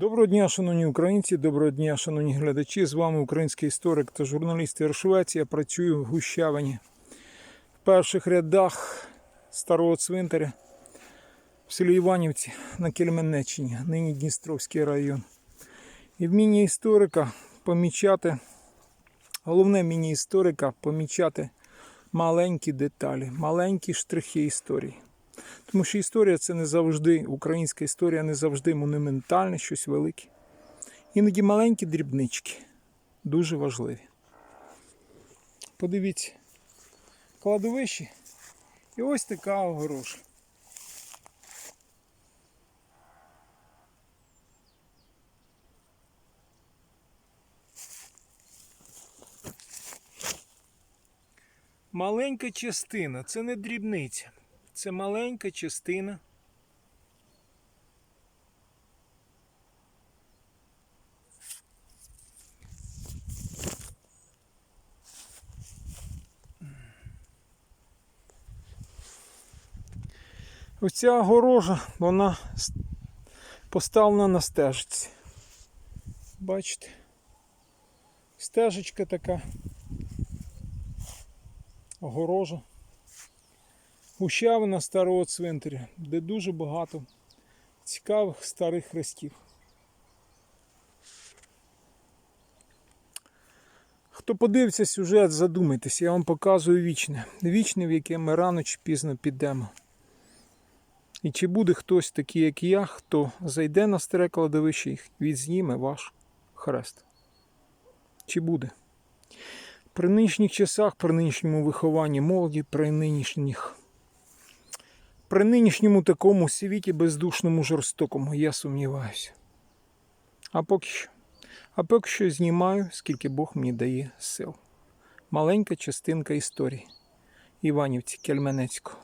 Доброго дня, шановні українці, доброго дня, шановні глядачі. З вами український історик та журналіст Іршвець. Я працюю в Гущавині в перших рядах старого цвинтаря в селі Іванівці на Кельменеччині, нині Дністровський район. І в міні історика помічати, головне міні історика помічати маленькі деталі, маленькі штрихи історії. Тому що історія це не завжди, українська історія не завжди монументальне, щось велике. Іноді маленькі дрібнички дуже важливі. Подивіться, кладовище і ось така огорожа. Маленька частина це не дрібниця. Це маленька частина. Ось ця огорожа, вона поставлена на стежці. Бачите? Стежечка така. Огорожа. Гущавина старого цвинтаря, де дуже багато цікавих старих хрестів. Хто подивиться сюжет, задумайтесь, я вам показую вічне. Вічне, в яке ми рано чи пізно підемо. І чи буде хтось такий, як я, хто зайде на старе кладовище і відзніме ваш хрест? Чи буде? При нинішніх часах, при нинішньому вихованні молоді, при нинішніх при нинішньому такому світі бездушному жорстокому я сумніваюся. А поки що. А поки що знімаю, скільки Бог мені дає сил. Маленька частинка історії Іванівці Кельменецького.